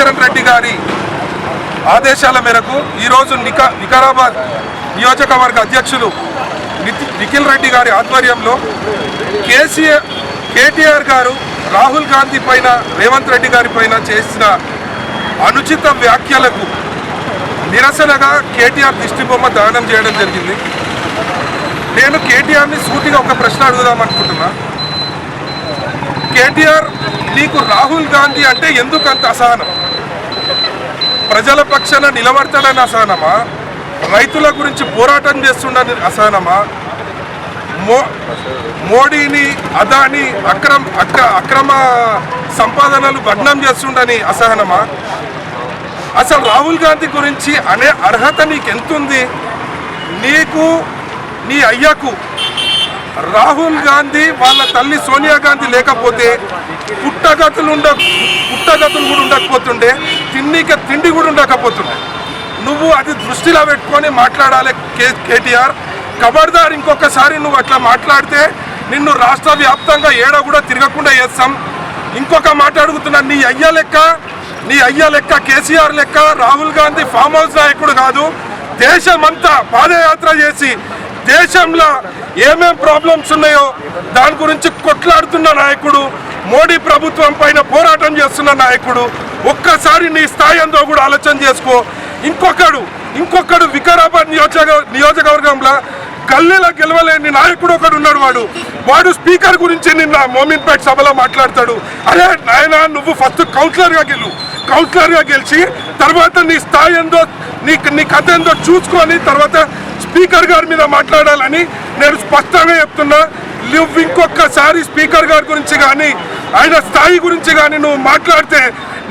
రామచరణ్ రెడ్డి గారి ఆదేశాల మేరకు ఈరోజు నిక వికారాబాద్ నియోజకవర్గ అధ్యక్షులు నితి- నిఖిల్ రెడ్డి గారి ఆధ్వర్యంలో కేసీఆర్ కేటీఆర్ గారు రాహుల్ గాంధీ పైన రేవంత్ రెడ్డి గారి పైన చేసిన అనుచిత వ్యాఖ్యలకు నిరసనగా కేటీఆర్ దిష్టిబొమ్మ దానం చేయడం జరిగింది. నేను కేటీఆర్ని సూటిగా ఒక ప్రశ్న అడుగుదాం అనుకుంటున్నా. కేటీఆర్ నీకు రాహుల్ గాంధీ అంటే ఎందుకు అంత అసహనం? ప్రజల పక్షాన నిలబడతాడని అసహనమా? రైతుల గురించి పోరాటం చేస్తుండని అసహనమా? మో మోడీని అదాని అక్రమ అక్ర అక్రమ సంపాదనలు భగ్నం చేస్తుండని అసహనమా? అసలు రాహుల్ గాంధీ గురించి అనే అర్హత నీకెంతుంది? నీకు నీ అయ్యకు రాహుల్ గాంధీ వాళ్ళ తల్లి సోనియా గాంధీ లేకపోతే పుట్టగతులు ఉండ పుట్టగతులు కూడా ఉండకపోతుండే? తిండిక తిండి కూడా ఉండకపోతున్నాయి. నువ్వు అది దృష్టిలో పెట్టుకొని మాట్లాడాలి కే కేటీఆర్. కబర్దార్ ఇంకొకసారి నువ్వు అట్లా మాట్లాడితే నిన్ను రాష్ట్ర వ్యాప్తంగా ఏడ కూడా తిరగకుండా చేస్తాం. ఇంకొక మాట అడుగుతున్నా నీ అయ్య లెక్క నీ అయ్య లెక్క కేసీఆర్ లెక్క రాహుల్ గాంధీ ఫామ్ హౌస్ నాయకుడు కాదు. దేశమంతా పాదయాత్ర చేసి దేశంలో ఏమేం ప్రాబ్లమ్స్ ఉన్నాయో దాని గురించి కొట్లాడుతున్న నాయకుడు మోడీ ప్రభుత్వం పైన పోరాటం చేస్తున్న నాయకుడు ఒక్కసారి నీ స్థాయి ఎంతో కూడా ఆలోచన చేసుకో. ఇంకొకడు ఇంకొకడు వికారాబాద్ నియోజక నియోజకవర్గంలో గల్లీలో గెలవలేని నాయకుడు ఒకడు ఉన్నాడు వాడు. వాడు స్పీకర్ గురించి నిన్న మోమిన్పేట్ సభలో మాట్లాడతాడు. అరే నాయన నువ్వు ఫస్ట్ కౌన్సిలర్గా గెలు. కౌన్సిలర్గా గెలిచి తర్వాత నీ స్థాయి ఏందో నీ నీ కథ ఏందో చూసుకొని తర్వాత స్పీకర్ గారి మీద మాట్లాడాలని నేను స్పష్టంగా చెప్తున్నా. నువ్వు ఇంకొకసారి స్పీకర్ గారి గురించి కానీ ఆయన స్థాయి గురించి కానీ నువ్వు మాట్లాడితే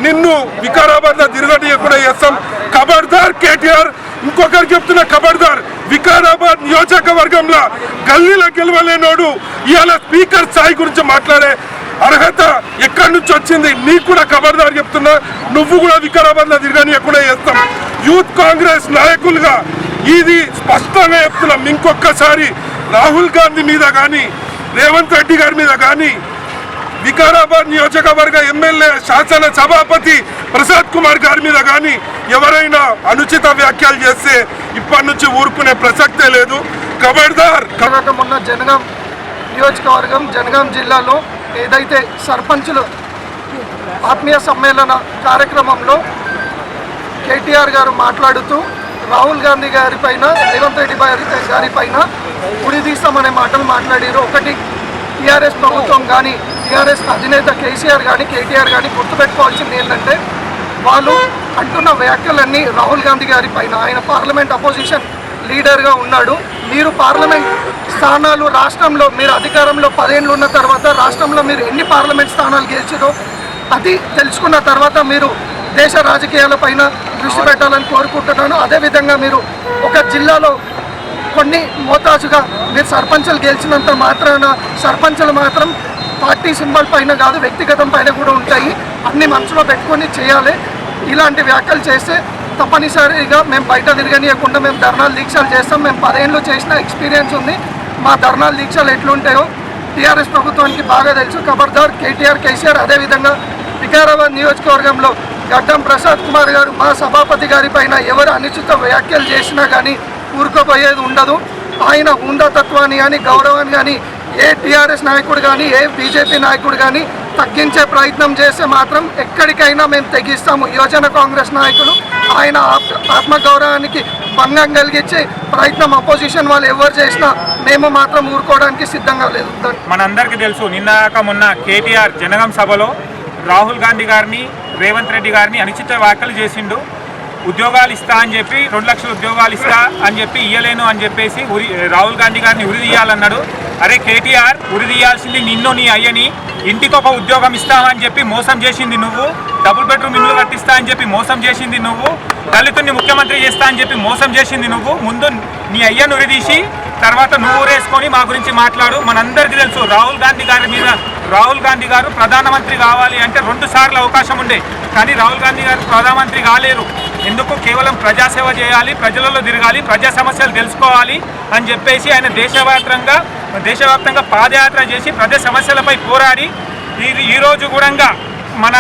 నిన్ను వికారాబాద్లో తిరగటి కూడా చేస్తాం? ఖబర్దార్ కేటీఆర్ ఇంకొకరు చెప్తున్న ఖబర్దార్ వికారాబాద్ నియోజకవర్గంలో గల్లీలో గెలవలేనోడు ఇవాళ స్పీకర్ స్థాయి గురించి మాట్లాడే అర్హత ఎక్కడి నుంచి వచ్చింది? నీకు కూడా ఖబర్దార్ చెప్తున్నా. నువ్వు కూడా వికారాబాద్లో లో కూడా చేస్తాం? యూత్ కాంగ్రెస్ నాయకులుగా ఇది స్పష్టంగా చెప్తున్నాం. ఇంకొకసారి రాహుల్ గాంధీ మీద కానీ రేవంత్ రెడ్డి గారి మీద కానీ వికారాబాద్ నియోజకవర్గ ఎమ్మెల్యే శాసన సభాపతి ప్రసాద్ కుమార్ గారి మీద కానీ ఎవరైనా అనుచిత వ్యాఖ్యలు చేస్తే ఇప్పటి నుంచి ఊరుకునే ప్రసక్తే లేదు. ఖబర్దార్ కాక మొన్న జనగాం నియోజకవర్గం జనగాం జిల్లాలో ఏదైతే సర్పంచులు ఆత్మీయ సమ్మేళన కార్యక్రమంలో కేటీఆర్ గారు మాట్లాడుతూ రాహుల్ గాంధీ గారి పైన రేవంత్ రెడ్డి గారి పైన ఉడిదీస్తామనే మాటలు మాట్లాడారు. ఒకటి టీఆర్ఎస్ ప్రభుత్వం కానీ టీఆర్ఎస్ అధినేత కేసీఆర్ కానీ కేటీఆర్ కానీ గుర్తుపెట్టుకోవాల్సింది ఏంటంటే వాళ్ళు అంటున్న వ్యాఖ్యలన్నీ రాహుల్ గాంధీ గారి పైన ఆయన పార్లమెంట్ అపోజిషన్ లీడర్గా ఉన్నాడు. మీరు పార్లమెంట్ స్థానాలు రాష్ట్రంలో మీరు అధికారంలో పదేళ్ళు ఉన్న తర్వాత రాష్ట్రంలో మీరు ఎన్ని పార్లమెంట్ స్థానాలు గెలిచిదో అది తెలుసుకున్న తర్వాత మీరు దేశ రాజకీయాలపైన దృష్టి పెట్టాలని కోరుకుంటున్నాను. అదేవిధంగా మీరు ఒక జిల్లాలో కొన్ని మోతాజుగా మీరు సర్పంచులు గెలిచినంత మాత్రాన సర్పంచులు మాత్రం పార్టీ సింబల్ పైన కాదు వ్యక్తిగతం పైన కూడా ఉంటాయి. అన్ని మనసులో పెట్టుకొని చేయాలి. ఇలాంటి వ్యాఖ్యలు చేస్తే తప్పనిసరిగా మేము బయట తిరగనీయకుండా మేము ధర్నాలు దీక్షలు చేస్తాం. మేము పదేళ్ళు చేసిన ఎక్స్పీరియన్స్ ఉంది. మా ధర్నాలు దీక్షలు ఎట్లుంటాయో టీఆర్ఎస్ ప్రభుత్వానికి బాగా తెలుసు. ఖబర్దార్ కేటీఆర్ కేసీఆర్ అదేవిధంగా వికారాబాద్ నియోజకవర్గంలో గడ్డం ప్రసాద్ కుమార్ గారు మా సభాపతి గారి పైన ఎవరు అనుచిత వ్యాఖ్యలు చేసినా కానీ ఊరుకోపోయేది ఉండదు. ఆయన హుందాతత్వాన్ని కానీ గౌరవాన్ని కానీ ఏ టీఆర్ఎస్ నాయకుడు కానీ ఏ బీజేపీ నాయకుడు కానీ తగ్గించే ప్రయత్నం చేస్తే మాత్రం ఎక్కడికైనా మేము తెగిస్తాము. యువజన కాంగ్రెస్ నాయకులు ఆయన ఆత్మగౌరవానికి భంగం కలిగించే ప్రయత్నం అపోజిషన్ వాళ్ళు ఎవరు చేసినా మేము మాత్రం ఊరుకోవడానికి సిద్ధంగా లేదు. మనందరికీ తెలుసు నిన్నాక మొన్న కేటీఆర్ జనగం సభలో రాహుల్ గాంధీ గారిని రేవంత్ రెడ్డి గారిని అనుచిత వ్యాఖ్యలు చేసిండు. ఉద్యోగాలు ఇస్తా అని చెప్పి రెండు లక్షల ఉద్యోగాలు ఇస్తా అని చెప్పి ఇయ్యలేను అని చెప్పేసి ఉరి రాహుల్ గాంధీ గారిని ఉరి తీయాలన్నాడు. అరే కేటీఆర్ ఉరి తీయాల్సింది నిన్ను నీ అయ్యని. ఇంటికి ఒక ఉద్యోగం ఇస్తామని చెప్పి మోసం చేసింది నువ్వు. డబుల్ బెడ్రూమ్ ఇల్లు కట్టిస్తా అని చెప్పి మోసం చేసింది నువ్వు. దళితుని ముఖ్యమంత్రి చేస్తా అని చెప్పి మోసం చేసింది నువ్వు. ముందు నీ అయ్యను ఉరిదీసి తర్వాత నువ్వు ఊరేసుకొని మా గురించి మాట్లాడు. మనందరికీ తెలుసు రాహుల్ గాంధీ గారి మీద రాహుల్ గాంధీ గారు ప్రధానమంత్రి కావాలి అంటే రెండు సార్లు అవకాశం ఉండే. కానీ రాహుల్ గాంధీ గారు ప్రధానమంత్రి కాలేరు. ఎందుకు కేవలం ప్రజాసేవ చేయాలి ప్రజలలో తిరగాలి ప్రజా సమస్యలు తెలుసుకోవాలి అని చెప్పేసి ఆయన దేశవ్యాప్తంగా దేశవ్యాప్తంగా పాదయాత్ర చేసి ప్రజా సమస్యలపై పోరాడి ఇది ఈరోజు కూడా మన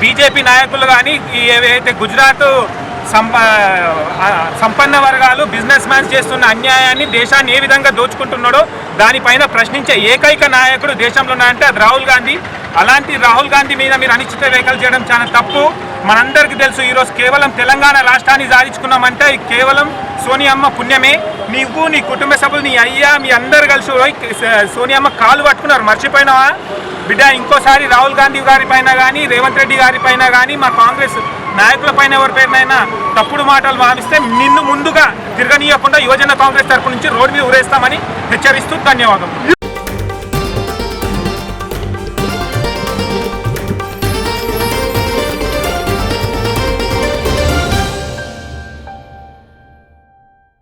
బీజేపీ నాయకులు కానీ ఏవైతే గుజరాత్ సంప సంపన్న వర్గాలు బిజినెస్ మ్యాన్స్ చేస్తున్న అన్యాయాన్ని దేశాన్ని ఏ విధంగా దోచుకుంటున్నాడో దానిపైన ప్రశ్నించే ఏకైక నాయకుడు దేశంలో ఉన్నాయంటే అది రాహుల్ గాంధీ. అలాంటి రాహుల్ గాంధీ మీద మీరు అనిశ్చిత వ్యాఖ్యలు చేయడం చాలా తప్పు. మనందరికీ తెలుసు ఈరోజు కేవలం తెలంగాణ రాష్ట్రాన్ని సాధించుకున్నామంటే కేవలం కేవలం సోనియమ్మ పుణ్యమే. నీవు నీ కుటుంబ సభ్యులు నీ అయ్యా మీ అందరు కలిసి సోని సోనియమ్మ కాలు పట్టుకున్నారు. మర్చిపోయినావా? బిడ్డ ఇంకోసారి రాహుల్ గాంధీ గారి పైన కానీ రేవంత్ రెడ్డి గారి పైన కానీ మా కాంగ్రెస్ నాయకుల పైన ఎవరిపైన తప్పుడు మాటలు భావిస్తే నిన్ను ముందుగా తిరగనీయకుండా యువజన కాంగ్రెస్ తరపు నుంచి రోడ్డు మీద ఊరేస్తామని హెచ్చరిస్తూ ధన్యవాదం